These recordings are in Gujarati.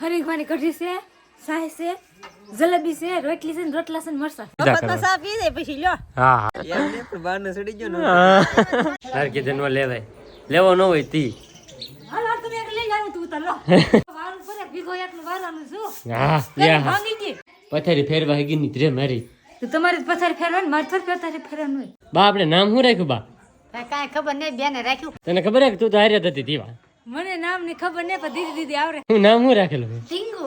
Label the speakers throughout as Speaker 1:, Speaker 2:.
Speaker 1: હરીખવાની કઢી છે સાય છે જલેબી છે રોટલી છે રોટલા છે મરસા
Speaker 2: ચા પી દે પછી લ્યો.
Speaker 3: હા
Speaker 4: એમને પણ બહારનો સડી ગયો ને.
Speaker 3: તાર કે જન્મ લેવાય. લેવો ન હોય તી.
Speaker 1: હાલ તમે એક લઈ આવ્યો તું તલો લો. વારું પડે ભીગો એકલું વારવાનું શું
Speaker 3: હા યા હા
Speaker 1: ભાંગી ગઈ.
Speaker 3: પથારી ફેરવા હેગી ની રે મારી.
Speaker 1: તો તમારી પથારી ફેરવાની મારી થોડી પથારી ફેરવાનું હોય.
Speaker 3: બા આપણે નામ શું રાખ્યું બા?
Speaker 2: કાંઈ ખબર નહીં બેને રાખ્યું.
Speaker 3: તને ખબર હે કે તું તો હાર્યા હતી દીવા?
Speaker 1: મને નામની ખબર નહીં પણ દીદી દીદી આવડે
Speaker 3: હું નામ હું રાખેલું
Speaker 1: ટીંગુ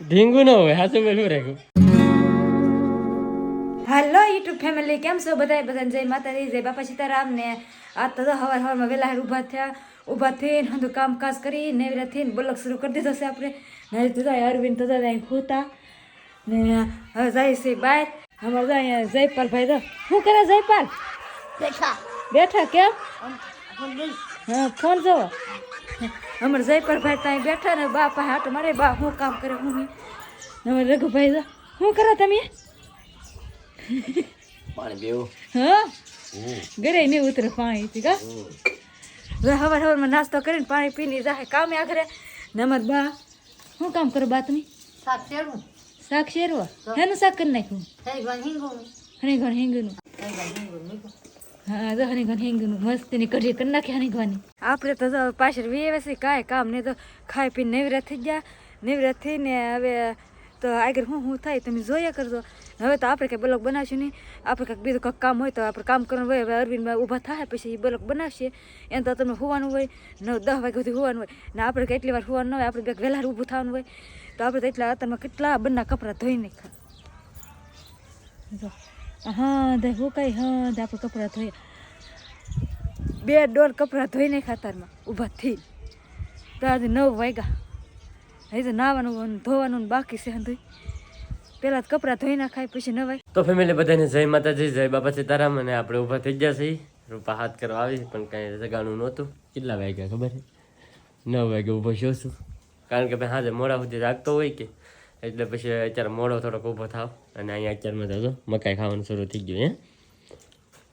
Speaker 3: ઢીંગુ. ન હોય હાસુ બેલ શું રાખ્યું?
Speaker 1: હાલો યુટ્યુબ ફેમિલી કેમ છો બધા બધાને જય માતાજી જય બાપા સીતારામ ને આ તો હવાર હવારમાં વહેલા હાર ઊભા થયા. ઊભા થઈને હંધું કામકાજ કરી નેવરા થઈને બોલક શરૂ કરી દીધો છે આપણે. નારી તો અરવિંદ તો અહીં ખોતા ને હવે જાય છે બહાર. અમારે તો અહીંયા જયપાલ ભાઈ તો શું કરે જયપાલ?
Speaker 2: બેઠા.
Speaker 1: બેઠા કેમ? હા ફોન જોવો. અમારે જયપરભાઈ ભાઈ ત્યાં બેઠા ને બા પાસે હાટ મારે બા હું કામ કરે હું નહીં. અમારે રઘુભાઈ તો શું કરો તમે?
Speaker 3: પાણી પીવું.
Speaker 1: હા? ઘરે નહીં ઉતરે પાણી કા? હવે હવાર હવારમાં નાસ્તો કરીને પાણી પીને જાય કામે આખરે ને અમાર બા શું કામ કરો બા તમે?
Speaker 2: શાક શેરવું.
Speaker 1: શાક શેરવા? હેનું શાક કરી નાખ્યું? ઘણ હિંગનું
Speaker 2: થઈ ગયું હિંગું
Speaker 1: મસ્તી ઘણ કઢી કરી નાખી હાની ઘવાની. આપણે તો પાછળ વીએ છે કાંઈ કામ નહીં તો ખાઈ પીને નેવરા થઈ ગયા. નેવરા થઈને હવે તો આગળ હું હું થાય તમે જોયા કરજો. હવે તો આપણે કંઈ બ્લોક બનાવશું નહીં. આપણે કંઈક બીજું કંઈક કામ હોય તો આપણે કામ કરવાનું હોય. હવે અરવિંદમાં ઊભા થાય, પછી એ બ્લોક બનાવશે. એમ તો તમે હોવાનું હોય, નવ, દસ વાગ્યા સુધી હોવાનું હોય. ને આપણે કેટલી વાર હોવાનું હોય, આપણે કંઈક વહેલા ઊભું થવાનું હોય. તો આપણે તો એટલા અત્યારમાં કેટલા બંને કપડાં ધોઈ નાખ્યા. જો. હા, દે, હું કઈ, હા આપણે કપડાં ધોયા બે દોઢ કપડાં ધોઈ નાખ્યા તારમાં ઊભા થઈ તો આજે નવ વાગ્યા. હજી તો નાવાનું ધોવાનું બાકી છે ધોઈ પેલા કપડાં ધોઈ નાખાય, પછી નવાય.
Speaker 3: તો ફેમિલી બધાને જય માતાજી, જય બાપા સીતારામ, અને આપણે ઊભા થઈ ગયા છીએ. રૂપા હાથ કરવા આવી, પણ કાંઈ જગાનું નહોતું. કેટલા વાગ્યા ખબર નવ વાગે ઊભો છો છું. કારણ કે ભાઈ હાજર મોડા સુધી રાખતો હોય કે એટલે પછી અત્યારે મોડો થોડોક ઊભો થાવ અને અહીંયા અત્યારમાં તો જો મકાઈ ખાવાનું શરૂ થઈ ગયું હે?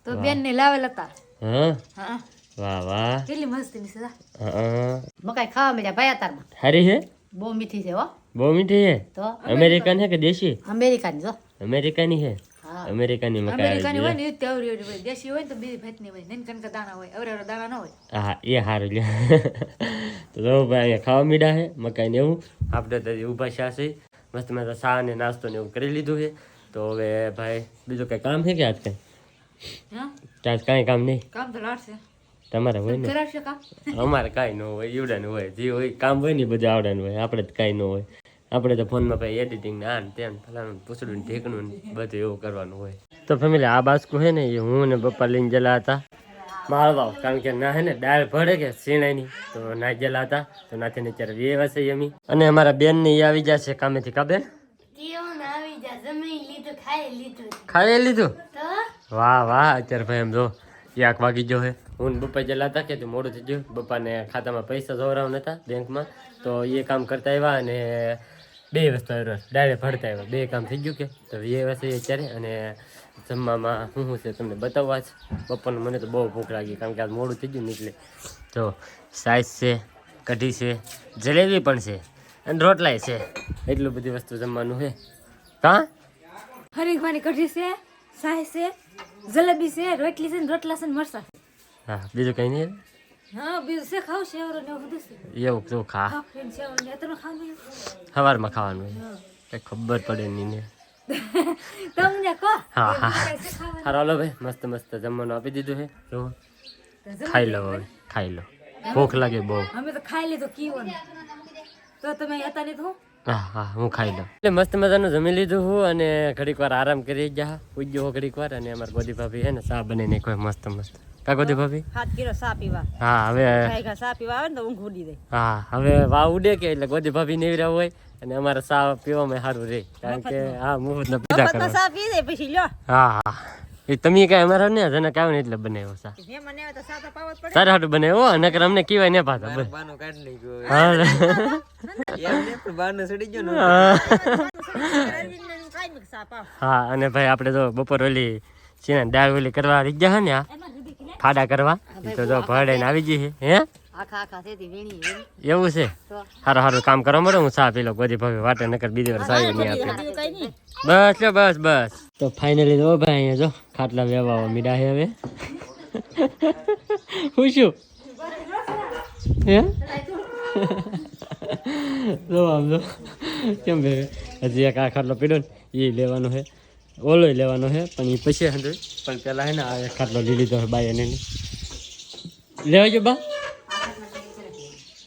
Speaker 1: તો બેન ને લાવેલ હતા
Speaker 3: હા?
Speaker 1: હા.
Speaker 3: વાહ વાહ.
Speaker 1: કેટલી મસ્તીની ની સદા
Speaker 3: હા.
Speaker 2: મકાઈ ખાવા મળ્યા ભાઈ અતારમાં
Speaker 3: હારી હે
Speaker 2: બહુ મીઠી છે હો.
Speaker 3: બહુ મીઠી હે
Speaker 2: તો
Speaker 3: અમેરિકન હે કે દેશી?
Speaker 2: અમેરિકાની. જો.
Speaker 3: અમેરિકાની હે. અમેરિકાની મકાઈ
Speaker 1: અમેરિકાની હોય ને એ જ તે અવરી અવરી હોય. દેશી હોય તો બીજી ભાતની હોય. નૈન કનક દાણા હોય. અવરે અવરે દાણા ન હોય.
Speaker 3: હા એ હારું લે તો ભાઈ ખાવા મીડા છે મકાઈ ને એવું. આપણે તો ઊભા ઊભા છે મસ્ત મસ્ત ચા ને નાસ્તો ને એવું કરી લીધું છે. તો હવે ભાઈ બીજું કઈ કામ છે કે આજ કઈ? આજ કાંઈ કામ નહીં?
Speaker 1: કામ તો લાડશે.
Speaker 3: તમારે હોય ને? અમારે કાંઈ ન હોય ઈવડાનું હોય. જે હોય કામ હોય ને બધું આવડાનું હોય. આપણે જ કાંઈ ન હોય. આપણે તો ફોનમાં ભાઈ એડિટિંગ ને આ ને તેમ ફલાણું પૂછડું ઢેકણું બધું એવું કરવાનું હોય. તો ફેમિલી આ બાસ્કુ છે ને એ હું ને પપ્પા લઈને ગયેલા હતા. માળવા કારણ કે ના હે ને દાળ ભળે કે શીણાઈની તો નાગેલા હતા. તો નાથી ને અત્યારે વ્યવા છે એમી અને અમારા બેન ને આવી જશે કામેથી કા બેન? ખાઈ લીધું. વાહ વાહ અત્યારે ભાઈ એમ જો યાક વાગી ગયો હે. હું ને બપ્પા જેલા હતા કે તે મોડું થઈ ગયું. બપ્પાને ખાતામાં પૈસા જોરાવ નતા બેંકમાં. તો એ કામ કરતા આવ્યા અને બે વસ્તુ આવ્યો ડાયરેક્ટ ભરતા આવ્યા બે કામ થઈ ગયું કે. તો એ વસ્તુ અત્યારે અને જમવામાં શું શું છે તમને બતાવવા જ? બપોરનું મને તો બહુ ભૂખ લાગી કારણ કે આજ મોડું થઈ ગયું ને એટલે. જો સાઈઝ છે કઢી છે જલેબી પણ છે અને રોટલાય છે. એટલું બધી વસ્તુ જમવાનું છે. કાં
Speaker 1: હરીખવાની કઢી છે સાઈઝ છે જલેબી છે રોટલી છે ને રોટલા છે ને મરસા
Speaker 3: હા બીજું કંઈ નહીં?
Speaker 1: હા બીજું છે ખાવ એવું બધું છે.
Speaker 3: એવું તો ખા. સવારમાં ખાવાનું ખબર પડે નહીં ને.
Speaker 1: તમને કહો.
Speaker 3: હા હા. હારો લો ભાઈ મસ્ત મસ્ત જમવાનું આપી દીધું છે. જો ખાઈ લો હવે ખાઈ લો. ભૂખ લાગે બહુ.
Speaker 1: અમે તો ખાઈ લીધું કીવન. તો તમે હતા નહીં તો હા?
Speaker 3: હા હું ખાઈ લઉં. એટલે મસ્ત મજાનું જમી લીધું હું અને ઘડીક વાર આરામ કરી ગયા. ઉજ્યો ઘડીક વાર અને અમારા ગોદી ભાભી છે ને ચા બની કોઈ મસ્ત મસ્ત. કા ગોદી ભાભી?
Speaker 2: હાથ કિલો ચા પીવા.
Speaker 3: હા હવે
Speaker 2: ગાય પીવા આવે ને તો ઊંઘ ઉડી જાય.
Speaker 3: હા હવે વાવ ઉડે કે એટલે ગોદી ભાભી નેવરા હોય. અને અમારે ચા પીવામાં સારું રહે. કારણ કે હા મુહૂર્તનો પીધા કરવા.
Speaker 2: ચા પી દે પછી લ્યો.
Speaker 3: હા હા. એ તમે કાંઈ અમારા ને જને કાવ ને એટલે બનાવ્યો સા
Speaker 2: મહેમાન આવે તો ચા તો પાવો પડે.
Speaker 3: તારા હાટું બનાવ્યો નકર અમને કીવાય ને પાછા બસ.
Speaker 4: બાનો લઈ ગયો
Speaker 3: હા
Speaker 4: એમને પણ બહારનો સડી ગયો ને.
Speaker 2: હું.
Speaker 3: અને ભાઈ આપણે તો બપોર ઓલી સીના દાળ ઓલી કરવા રહી ગયા ને આ ફાડા કરવા. તો જો ભરડાઈને આવી ગઈ હે? એવું છે? સારું સારું કામ કરવા મળે? હું ચા પેલો ગોદી બધી ભાભી વાટે નકર બીજી વાર સારી નહીં આપે. બસ લો બસ બસ. તો ફાઇનલી તો ભાઈ અહીંયા જો ખાટલા વેવાવા મીડા હે હવે. હું શું? હે? જો આમ જો કેમ બે હજી એક આ ખાટલો પીડો ને એ લેવાનો છે. ઓલો લેવાનો છે પણ એ પછી પણ પેલા હે ને આ એક ખાટલો લઈ લીધો છે બાઈ એને લેવા જો બા.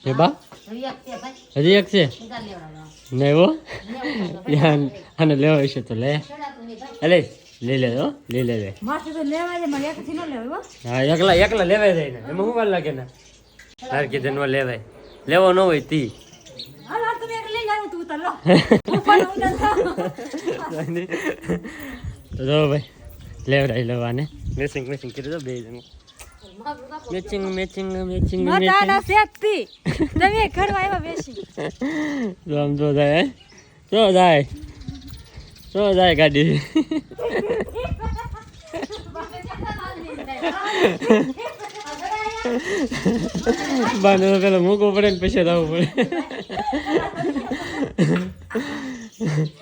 Speaker 3: હે બા? હજી એક છે નહીં હો આને લેવા હશે તો લે. અલે લઈ લે લઈ લે લે
Speaker 1: હો.
Speaker 3: એકલા એકલા લેવાય જાય ને. એમાં શું વાર લાગે ને? તાર કીધું ન લેવાય. લેવો ન હોય તી.
Speaker 1: તું
Speaker 3: ભાઈ. લેવડાઈ લેવાને. મેચિંગ મેચિંગ કરી દો બે જણ. મેચિંગ મેચિંગ મેચિંગ
Speaker 1: મતાના સેતી તમે ઘરમાં આવ્યા બેસી.
Speaker 3: રામ જો જાય જો જાય જો જાય ગાડી. બાંધો પેલો મૂકવો પડે ને પછી લાવવું પડે.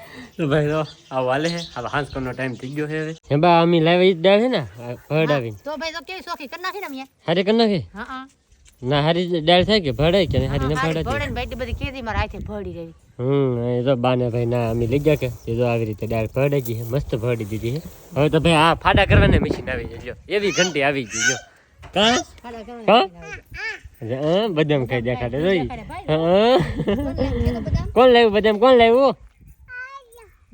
Speaker 3: તો ભાઈ તો આ વાલે હે હવે હાંસ કરનો ટાઈમ થઈ ગયો છે હવે હે બા અમી લાવી જ દાળ છે ને ભડ આવીને
Speaker 2: તો ભાઈ તો કેવી શોખી કરી નાખી ને મેં
Speaker 3: હારી કરી નાખી
Speaker 2: હા હા
Speaker 3: ના હારી દાળ થાય કે ભડાય કે નહીં હારી ન
Speaker 2: હારી
Speaker 3: ભડાતી
Speaker 2: ભળે ને ભાઈ બધી ખેતી મારા હાથે ભળી રહી
Speaker 3: હમ એ તો બાને ભાઈ ના અમે લઈ ગયા કે એ તો આવી રીતે દાળ ભડાઈ ગઈ છે મસ્ત ભડી દીધી છે હવે તો ભાઈ આ ફાડા કરવાને મશીન આવી ગઈ લ્યો એવી ઘંટી આવી ગઈ લ્યો કા હા હા બદામ ખાઈ દેખાડે જોઈ હા કોણ લાવ્યું બદામ કોણ લાવ્યું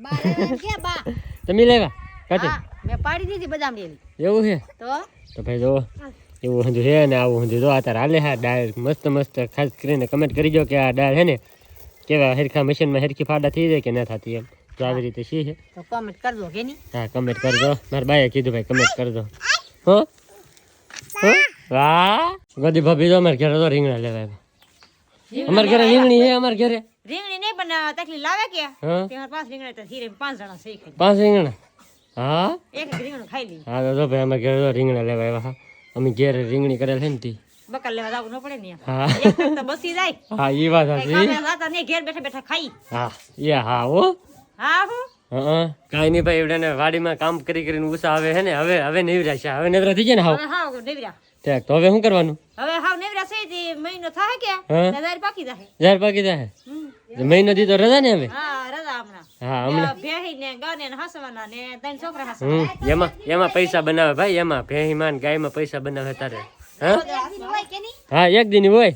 Speaker 3: તમે લેવા કાતે
Speaker 2: મેં પાડી દીધી બદામ ડેલી
Speaker 3: એવું છે?
Speaker 2: તો?
Speaker 3: તો ભાઈ જો એવું હંધુ છે ને આવું હંધુ જો અત્યારે હાલે હા દાળ મસ્ત મસ્ત ખાસ કરીને કમેન્ટ કરી દો કે આ ડાયર છે ને કેવા હરખા મશીનમાં હરખી ફાડા થઈ જાય કે ના થતી એમ. તો આવી રીતે શી છે
Speaker 2: તો કમેન્ટ કરજો કે નહીં
Speaker 3: હા કમેન્ટ કરજો મારા બાએ કીધું ભાઈ કમેન્ટ કરજો હો? હો? વાહ. ગદી ભાભી તો અમારે ઘરે તો રીંગણા લેવા અમાર ઘરે રીંગણી છે અમાર ઘરે.
Speaker 2: રીંગણી નહીં પણ તકલી લાવે કે?
Speaker 3: હા?
Speaker 2: તેમાં પાંચ રીંગણા તો હીરે પાંચ જણા ખાઈ
Speaker 3: પાંચ રીંગણા? હા?
Speaker 2: એક રીંગણું ખાઈ લઈ
Speaker 3: હા તો ભાઈ અમે ઘેર રીંગણા લેવા આવ્યા હા. અમે ઘેર રીંગણી કરેલ છે ને તી.
Speaker 2: બકલ લેવા જવું ન પડે ને
Speaker 3: હા.
Speaker 2: એક તો બસી જાય.
Speaker 3: હા એ વાત
Speaker 2: કામે જાતા નહીં ઘેર બેઠા બેઠા ખાઈ.
Speaker 3: હા એ હા હો.
Speaker 2: હા હો.
Speaker 3: હા કાંઈ નહીં ભાઈ એવડાને વાડીમાં કામ કરી કરીને ઉસા આવે હે ને હવે હવે નેવરા છે હવે નેવરા થઈ જાય ને
Speaker 2: હા હા નેવરા.
Speaker 3: ઠીક તો હવે શું કરવાનું?
Speaker 2: હવે હાવ નેવરા છે મહિનો થાય કે?
Speaker 3: હા.
Speaker 2: પાકી જાય
Speaker 3: જાહેર પાકી જાય
Speaker 2: હમ.
Speaker 3: નથી તો રજા ને હવે?
Speaker 2: હા હમણાં.
Speaker 3: હા
Speaker 2: ભેહી ને ને ને
Speaker 3: એમાં એમાં પૈસા બનાવે ભાઈ એમાં ભેહીમાં ને ગાયમાં પૈસા બનાવે તારે. હા? હા એક દિન હોય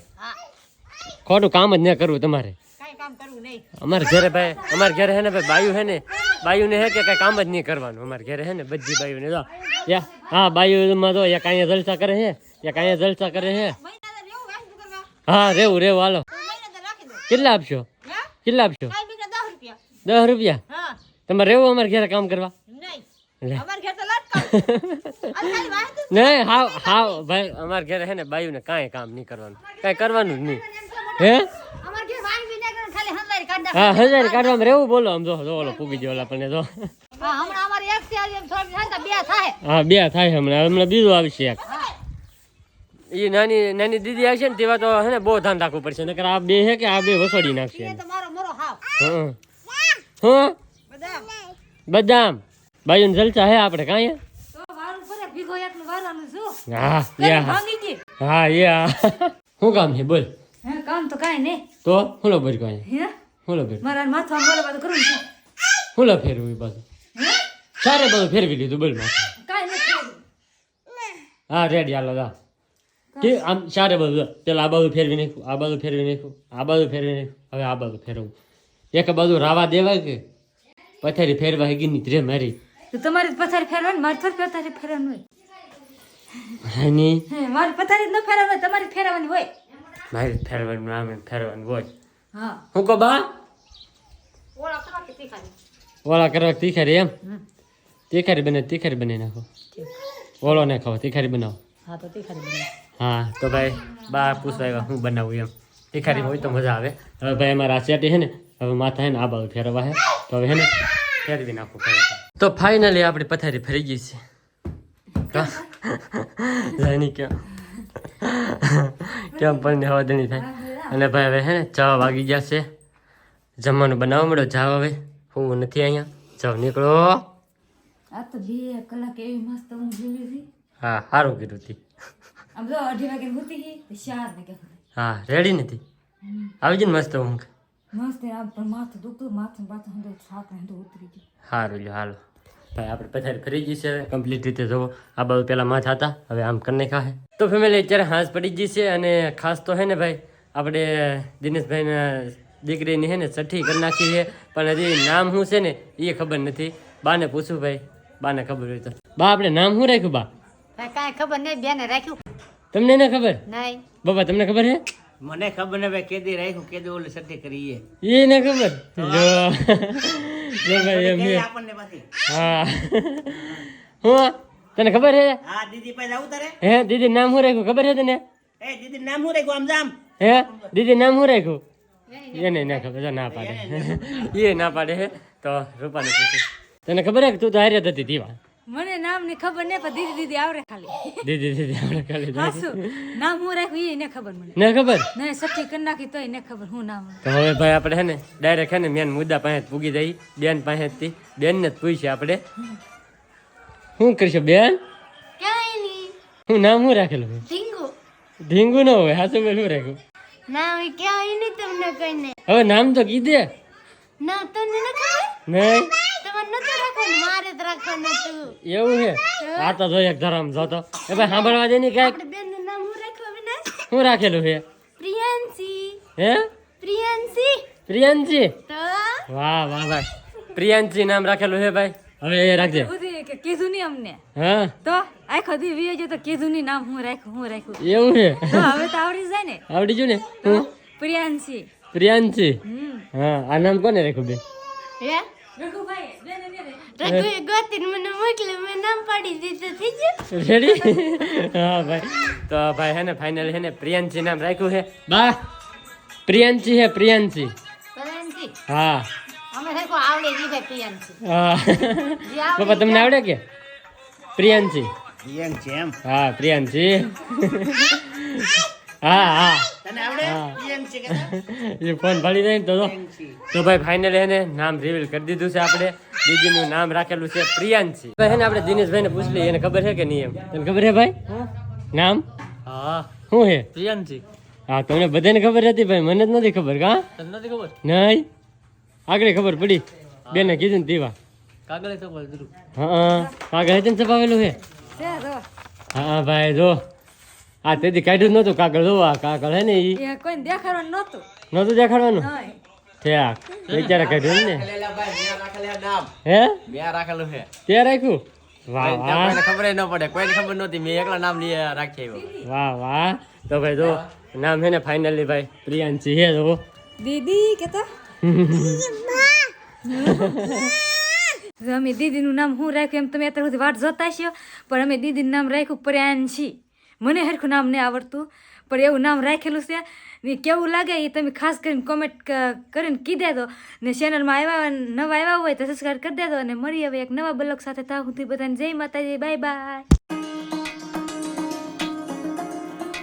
Speaker 3: ખોટું કામ જ ન કરવું તમારે. અમારે ઘરે ભાઈ અમારે ઘરે હે ને ભાઈ બાયુ હે ને બાયુને હે કે કઈ કામ જ નહીં કરવાનું. અમારે ઘરે હે ને બધી બાયુ ને યા હા બાયુમાં તો એક અહીંયા જલસા કરે છે એક અહીંયા જલસા કરે
Speaker 2: તો કરવા.
Speaker 3: હા રેવું રેવું હાલો.
Speaker 2: તો તો
Speaker 3: કેટલા આપશો?
Speaker 2: હા
Speaker 3: કેટલા આપશો?
Speaker 2: દસ રૂપિયા.
Speaker 3: તમારે રહેવું અમારે ઘરે કામ કરવા?
Speaker 2: નહીં.
Speaker 3: હાવ હાવ ભાઈ અમારે ઘરે હે ને બાયુને કાંઈ કામ નહીં કરવાનું. કાંઈ કરવાનું જ નહીં. હે?
Speaker 2: ના.
Speaker 3: હા હજાર કાઢવામાં રહેવું બોલો આમ જો જો ઓલો પૂગી ગયો ઓલા પણ જો.
Speaker 2: હા બે થાય.
Speaker 3: હા બે થાય હમણાં. હમણાં બીજું આવશે એક. એ નાની નાની દીદી આવશે ને તેવા તો હે ને બહુ ધ્યાન રાખવું પડશે. નકર આ બે હે કે આ બે વસોડી નાખશે
Speaker 2: એ તો મારો મોરો હાવ
Speaker 3: હં. હં
Speaker 2: બધા
Speaker 3: બદામ. બાયુને જલસા હે આપણે કાંઈ? હા એ હા હા શું કામ છે બોલ.
Speaker 1: કામ તો કાંઈ નહીં.
Speaker 3: તો હું લો બોલ કાંઈ?
Speaker 1: હે?
Speaker 3: હું લો ફેર
Speaker 1: મારા માથા બોલે બધું કરું છું
Speaker 3: હું લો ફેરવું બાજુ? સારે બધું ફેરવી લીધું બોલ માથું.
Speaker 1: કાંઈ
Speaker 3: હા રેડી હાલો દા કે આમ સારે બધું પેલા આ બાજુ ફેરવી નાખ્યું આ બાજુ ફેરવી નાખ્યું આ બાજુ ફેરવી નાખ્યું હવે આ બાજુ ફેરવું એક બાજુ રાવા દેવા કે? પથારી ફેરવા ગઈ ની રે મારી.
Speaker 1: તો તમારી પથારી ફેરવાની મારી થોડી પથારી ફેરવાની હોય.
Speaker 3: હાની
Speaker 1: હે મારી પથારી ન ફેરવાની હોય તમારી ફેરવાની હોય.
Speaker 3: મારી ફેરવાની આમ એમ ફેરવાનું હોય.
Speaker 1: હા.
Speaker 3: હું કહો બા?
Speaker 2: ઓલા કરવા કે તીખારી.
Speaker 3: ઓલા કરવા તીખારી એમ? તીખારી બને તીખારી બનાવી નાખો. ઓલો ને ખાવ તીખારી બનાવો.
Speaker 2: હા તો તીખારી બનાવો
Speaker 3: હા તો ભાઈ બા પૂછવા આવ્યા હું બનાવું એમ? તીખારી હોય તો મજા આવે. હવે ભાઈ અમારા સેટી છે ને હવે માથા હે ને આ બાજુ ફેરવા હે. તો હવે હે ને ફેરવી નાખો તો ફાઇનલી આપણી પથારી ફરી ગઈ છે. જાની કેમ? કેમ પણ હવાદણી થાય. અને ભાઈ હવે હે ને ચા વાગી ગયા છે. જમવાનું બનાવવા મળ્યો? જાવ હવે. હું નથી અહીંયા. જાવ નીકળો.
Speaker 1: આ તો બે કલાક એવી મસ્ત હું હતી.
Speaker 3: હા સારું કીધું હતી
Speaker 1: આમ તો અઢી વાગે હોતી ચાર વાગે
Speaker 3: હા રેડી નથી. આવી ને મસ્ત ઊંઘ.
Speaker 1: મસ્ત આમ પણ માથું દુખતું માથું બાથું હંધો થાક હંધો ઉતરી ગયું
Speaker 3: સારું લ્યો હાલો ભાઈ આપણે પથારી ફરી ગઈ છે કમ્પ્લીટ રીતે જોવો આ બાજુ પેલા માથા હતા હવે આમ કરીને ખાહે તો ફેમિલી અત્યારે હાંસ પડી ગઈ છે અને ખાસ તો હે ને ભાઈ આપણે દિનેશભાઈના દીકરીની હે ને છઠ્ઠી કરી નાખી છે પણ હજી નામ શું છે ને એ ખબર નથી બાને પૂછું ભાઈ બાને ખબર હોય તો બા આપણે નામ શું રાખ્યું બા
Speaker 2: કાંઈ ખબર નહીં બેને રાખ્યું
Speaker 3: તમને ના ખબર
Speaker 2: નહીં
Speaker 3: બાબા તમને ખબર છે
Speaker 4: મને ખબર ને ભાઈ કેદી રાખ્યું કેદી ઓલી સઠી કરીએ
Speaker 3: એ. ને ખબર? જો. જો ભાઈ એમ
Speaker 4: આપણને પાછી.
Speaker 3: હા. હું? તને ખબર છે?
Speaker 4: હા દીદી પાસે આવું તારે?
Speaker 3: હે દીદી નામ હું રાખ્યું? ખબર છે તને?
Speaker 4: એ દીદી નામ હું રાખ્યું? આમ જામ.
Speaker 3: હે? દીદી નામ હું રાખ્યું? એને ના ખબર જો ના પાડે. એ ના પાડે હે. તો રૂપાને પૂછું. તને ખબર હે કે તું તો હાર્યા હતી દીવા?
Speaker 1: મને નામની ખબર નહીં પણ દીદી દીદી આવડે ખાલી.
Speaker 3: દીદી દીદી આપણે ખાલી
Speaker 1: હાસુ નામ હું રાખ્યું એ ને ખબર મને.
Speaker 3: ને ખબર?
Speaker 1: ને સઠ્ઠી કરી નાખી તોય ને ખબર હું નામ
Speaker 3: તો હવે ભાઈ આપણે હે ને ડાયરેક્ટ હે ને મેન મુદ્દા પાસે પૂગી જઈ બેન પાસેથી બેન ને પૂછીએ આપણે. શું કરશો બેન?
Speaker 2: ક્યાંય નહીં
Speaker 3: હું નામ હું રાખેલું
Speaker 2: ઢીંગુ.
Speaker 3: ઢીંગુ ન હોય હાસુ બેન શું રાખ્યું?
Speaker 2: ના ક્યાંય નહીં તમને કહીને
Speaker 3: હવે નામ તો કીધે.
Speaker 2: ના તમને ન ખબર?
Speaker 3: નહીં
Speaker 2: તમારે નતું રાખવાનું મારે જ રાખવાનું હતું
Speaker 3: એવું છે? આ તો જો એક ધરમ જોતો એ ભાઈ સાંભળવા દે ને કાંઈક શું રાખેલું છે?
Speaker 2: પ્રિયાંશી.
Speaker 3: હે?
Speaker 2: પ્રિયાંશી?
Speaker 3: પ્રિયાંશી? વાહ વાહ ભાઈ પ્રિયાંશી નામ રાખેલું છે ભાઈ. હવે એ રાખજે.
Speaker 1: કીધું નહીં અમને.
Speaker 3: હા?
Speaker 1: તો આખો દી વીએ જો તો કીધું નહીં નામ હું રાખ્યું હું રાખ્યું.
Speaker 3: એવું છે?
Speaker 1: હવે તો આવડી જાય ને.
Speaker 3: આવડી ગયું ને? હું?
Speaker 1: પ્રિયાંશી.
Speaker 3: પ્રિયાંશી?
Speaker 1: હમ.
Speaker 3: હા આ નામ કોને રાખ્યું બે
Speaker 2: હે. રઘુએ ગોતીને મને મોકલ્યું મેં નામ પાડી દીધું થઈ ગયું
Speaker 3: રેડી હા ભાઈ તો ભાઈ હે ને ફાઇનલ હે ને પ્રિયાંશી નામ રાખ્યું છે બા પ્રિયાંશી હે પ્રિયાંશી
Speaker 2: પ્રિયાંશી
Speaker 3: હા
Speaker 2: અમે રાખ્યું આવડે જી ભાઈ પ્રિયાંશી
Speaker 3: હા
Speaker 2: જે આવડે
Speaker 3: પપ્પા તમને આવડે કે પ્રિયાંશી
Speaker 4: એમ છે એમ
Speaker 3: હા પ્રિયાંશી હા હા.
Speaker 4: તને આવડે? એમ કે
Speaker 3: એ ફોન ભળી જાય તો તો ભાઈ ફાઇનલ એને નામ રિવીલ કરી દીધું છે આપણે. દીદીનું નામ રાખેલું છે પ્રિયાંશી હે ને આપણે દિનેશભાઈને પૂછલી એને ખબર છે કે નહીં એમ? તને ખબર છે ભાઈ? નામ?
Speaker 4: હા.
Speaker 3: શું હે?
Speaker 4: પ્રિયાંશી
Speaker 3: હા તમને બધાને ખબર હતી ભાઈ મને જ નથી ખબર કા?
Speaker 4: તને નથી ખબર?
Speaker 3: નહીં. આગળ ખબર પડી. બેને કીધું ને દીવા.
Speaker 4: કાગળે તો
Speaker 3: હા કાગળ હેતન છપાવેલું છે હા ભાઈ જો. આ તેથી કાઢ્યું નહોતું. કાગળ જો આ કાગળ હે ને ઈ.
Speaker 1: એ કોઈને દેખાડવાનું નહોતું.
Speaker 3: નહોતું દેખાડવાનું? ઠેક વિચારે કાઢ્યું ને હે
Speaker 4: મેં રાખેલું છે
Speaker 3: તે રાખ્યું? વાહ વાહ.
Speaker 4: ખબર ન પડે. કોઈને ખબર નહોતી. મેં એકલા નામ લઈ રાખી આવ્યો.
Speaker 3: વાહ વાહ. તો ભાઈ જો નામ છે ને ફાઇનલી ભાઈ પ્રિયાંશી હે જો
Speaker 1: દીદી કેતા? અમે દીદીનું નામ હું રાખ્યું એમ તમે અત્યારે સુધી વાટ જોતા છો પણ અમે દીદીનું નામ રાખ્યું પ્રિયાંશી. મને હરખું નામ નહીં આવડતું, પણ એવું નામ રાખેલું છે. ને કેવું લાગે એ તમે ખાસ કરીને કોમેન્ટ કરીને કહી દેજો. ને ચેનલમાં આવ્યા, નવા આવ્યા હોય તો સબસ્ક્રાઈબ કરી દેજો અને મળી હવે એક નવા બ્લોગ સાથે. થાવ સુધી બધાને જય માતાજી, બાય બાય.